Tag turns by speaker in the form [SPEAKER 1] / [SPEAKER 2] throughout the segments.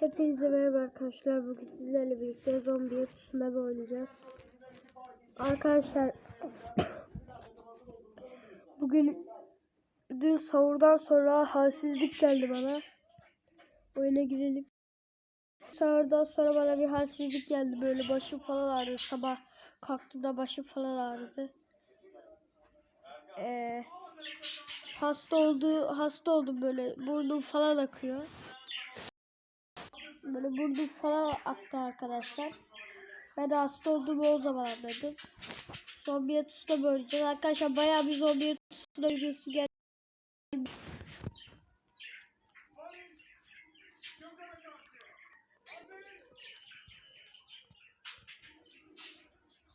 [SPEAKER 1] Hepinize merhaba arkadaşlar. Bugün sizlerle birlikte zombi tsunami oynayacağız. Arkadaşlar bugün dün sahurdan sonra halsizlik geldi bana. Oyuna girelim. Sahurdan sonra bana bir halsizlik geldi. Böyle başım falan ağrıdı. Sabah kalktığımda başım falan ağrıdı. Ee, hasta oldu, hasta oldum böyle. Burnum falan akıyor. Böyle burnum falan aktı arkadaşlar. Ben de hasta olduğumu o zaman anladım. Zombiye tuşla böleceğiz. Arkadaşlar bayağı bir zombiye tuşla videosu geldi.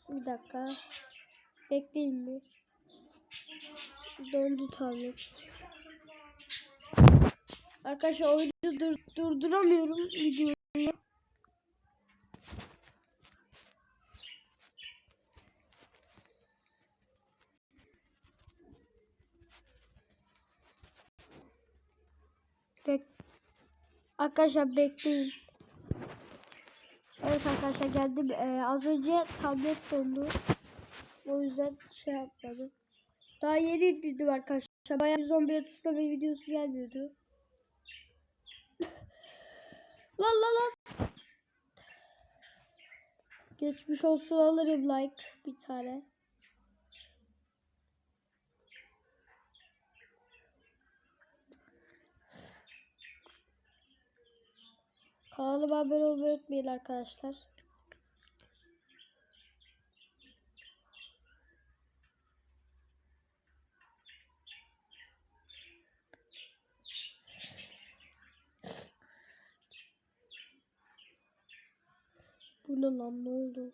[SPEAKER 1] Bir dakika. Bekleyin mi? Dondu tablet. Arkadaşlar oyunu dur durduramıyorum videoyu. Bek arkadaşlar bekleyin. Evet arkadaşlar geldim. Ee, az önce tablet dondu. O yüzden şey yapmadım. Daha yeni indirdim arkadaşlar. Bayağı bir zombi tutusta bir videosu gelmiyordu. Lan lan lan. Geçmiş olsun alırım like bir tane. Kanalıma abone olmayı unutmayın arkadaşlar. Ne lan ne oldu?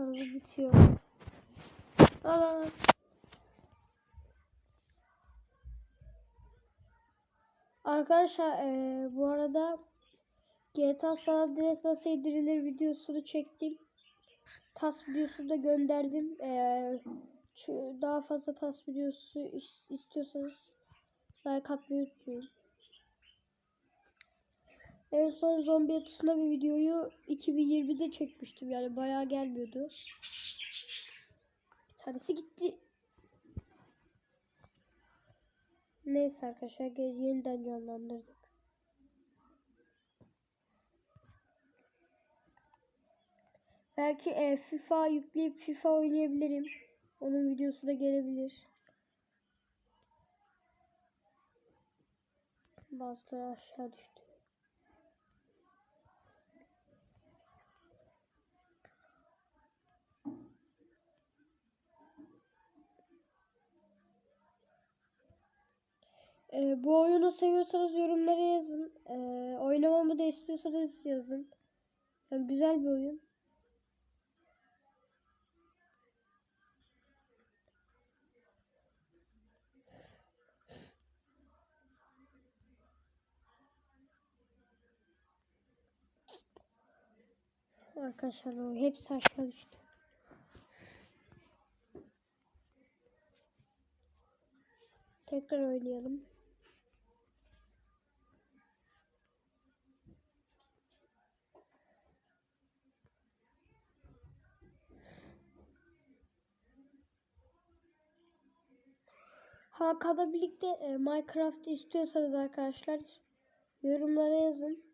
[SPEAKER 1] Şarjı bitiyor. Aa. Arkadaşlar eee, bu arada GTA San Andreas nasıl indirilir videosunu çektim. Tas videosunu da gönderdim. Şu- daha fazla tas videosu is- istiyorsanız like atmayı unutmayın. En son zombi tsunami videoyu 2020'de çekmiştim yani bayağı gelmiyordu. Bir tanesi gitti. Neyse arkadaşlar yeniden canlandırdık. Belki e, FIFA yükleyip FIFA oynayabilirim. Onun videosu da gelebilir. Bazıları aşağı düştü. Ee, bu oyunu seviyorsanız yorumlara yazın. Ee, oynamamı da istiyorsanız yazın. Yani güzel bir oyun. Arkadaşlar o hepsi aşağı düştü. Tekrar oynayalım. Hakan'la birlikte e, Minecraft istiyorsanız arkadaşlar yorumlara yazın.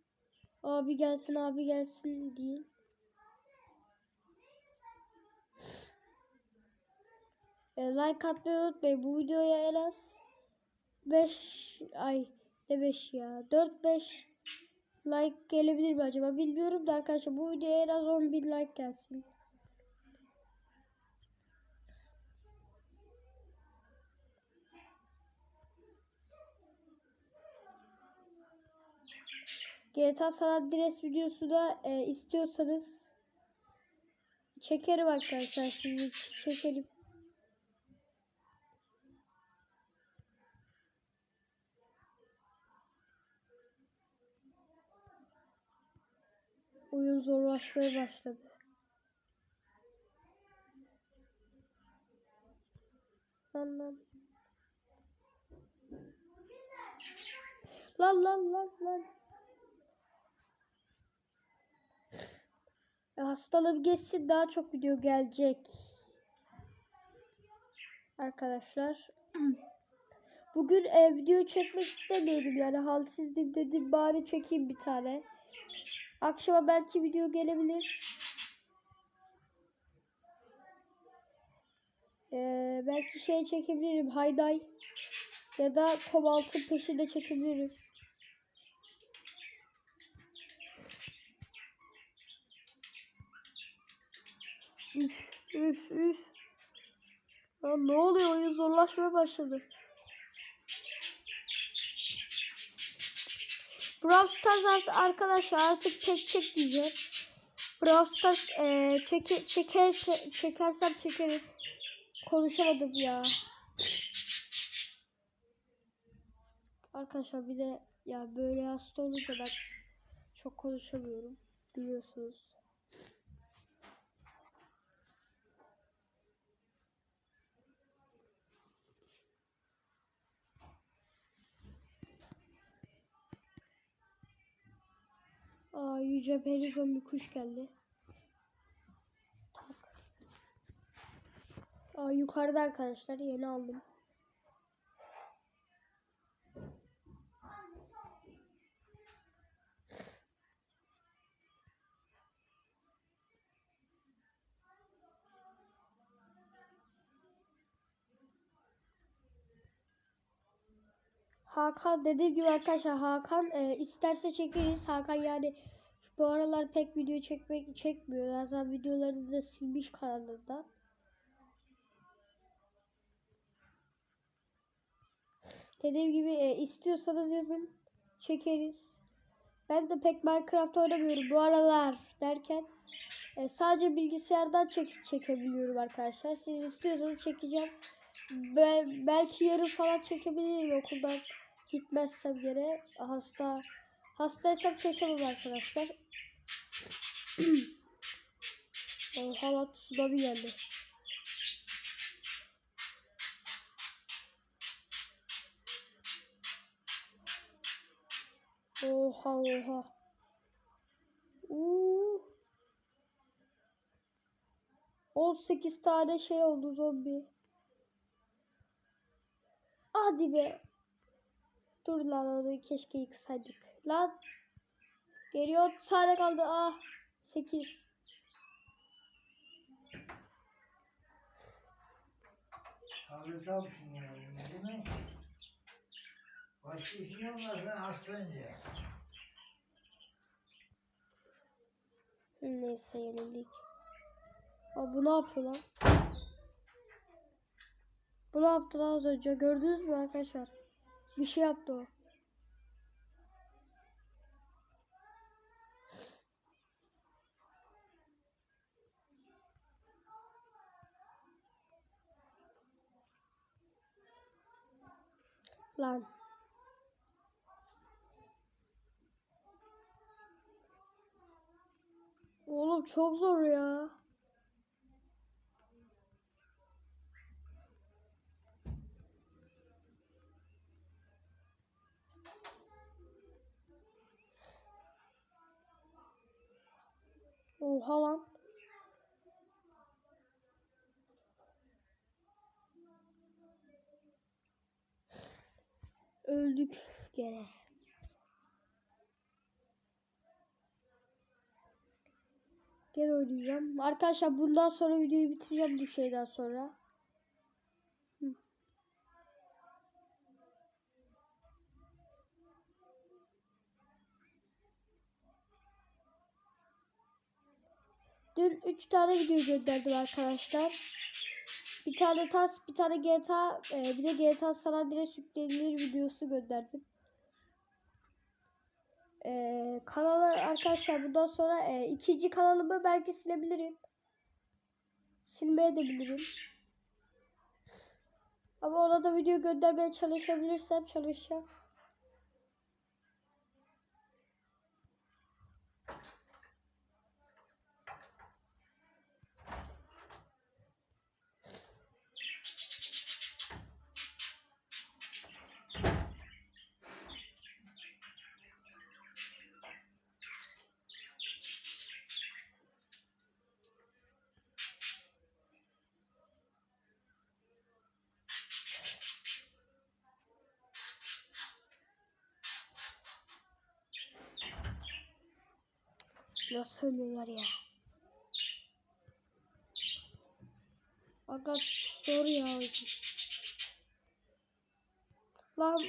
[SPEAKER 1] Abi gelsin abi gelsin deyin. E, like atmayı unutmayın. Bu videoya en az 5 ay ne 5 ya 4-5 like gelebilir mi acaba bilmiyorum da arkadaşlar bu videoya en az 10.000 like gelsin. GTA San Andreas videosu da e, istiyorsanız çekerim arkadaşlar. Sizi çekelim. Oyun zorlaşmaya başladı. Lan lan. Lan lan lan lan. E, Hastalığım geçsin daha çok video gelecek. Arkadaşlar. Bugün e, video çekmek istemedim yani halsizdim dedim bari çekeyim bir tane. Akşama belki video gelebilir. Ee, belki şey çekebilirim. Hayday. Ya da Tom Altın peşinde çekebilirim. Üf üf üf. Ya ne oluyor? Oyun zorlaşmaya başladı. Brawl Stars arkadaşlar artık tek çek diyeceğim. Brawl Stars e, çeke, çeker, çekersem çekerim. Konuşamadım ya. Arkadaşlar bir de ya böyle hasta olunca ben çok konuşamıyorum. Biliyorsunuz. Aa yüce perizon bir kuş geldi. Tak. Aa yukarıda arkadaşlar yeni aldım. Hakan dediğim gibi arkadaşlar Hakan e, isterse çekeriz. Hakan yani bu aralar pek video çekmek çekmiyor. Zaten videolarını da silmiş kanalında. Dediğim gibi e, istiyorsanız yazın çekeriz. Ben de pek Minecraft oynamıyorum bu aralar derken e, sadece bilgisayardan çek çekebiliyorum arkadaşlar. Siz istiyorsanız çekeceğim. Ben, belki yarın falan çekebilirim okuldan gitmezsem yere hasta hastaysam çekemem arkadaşlar. Oha lan tsunami geldi. Oha oha. Uuu. 18 tane şey oldu zombi. Hadi be. Dur lan onu keşke yıksaydık. Lan. Geriye 30 tane kaldı. Ah. 8.
[SPEAKER 2] Tableti almışsın yani değil mi? Başka işin olmazsa hastayınca.
[SPEAKER 1] Neyse yenildik. Aa, bu ne yapıyor lan? Bu ne yaptı lan az önce? Gördünüz mü arkadaşlar? Bir şey yaptı o. Lan. Oğlum çok zor ya. Oha lan. Öldük gene. Gel oynayacağım. Arkadaşlar bundan sonra videoyu bitireceğim bu şeyden sonra. Dün 3 tane video gönderdim arkadaşlar. Bir tane tas, bir tane GTA, e, bir de GTA San Andreas yüklenilir videosu gönderdim. Ee, kanalı arkadaşlar bundan sonra e, ikinci kanalımı belki silebilirim. Silmeye de bilirim. Ama ona da video göndermeye çalışabilirsem çalışacağım. Nasıl söylüyorlar ya? Aga zor ya. Lan.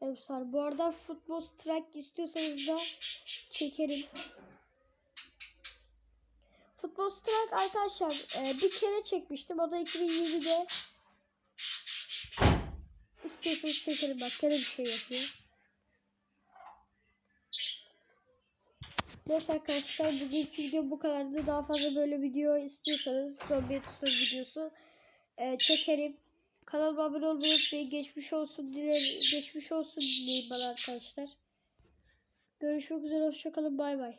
[SPEAKER 1] Efsane. Bu arada futbol strike istiyorsanız da çekerim. Futbol strike arkadaşlar e, bir kere çekmiştim. O da 2020'de. İstiyorsanız çekerim. Bak gene bir şey yapıyor. Neyse arkadaşlar bugünkü video bu kadardı. Daha fazla böyle video istiyorsanız zombi tutuyor videosu e, çekerim. Kanalıma abone olmayı unutmayın. Geçmiş olsun dilerim. Geçmiş olsun dileyin bana arkadaşlar. Görüşmek üzere. Hoşçakalın. Bay bay.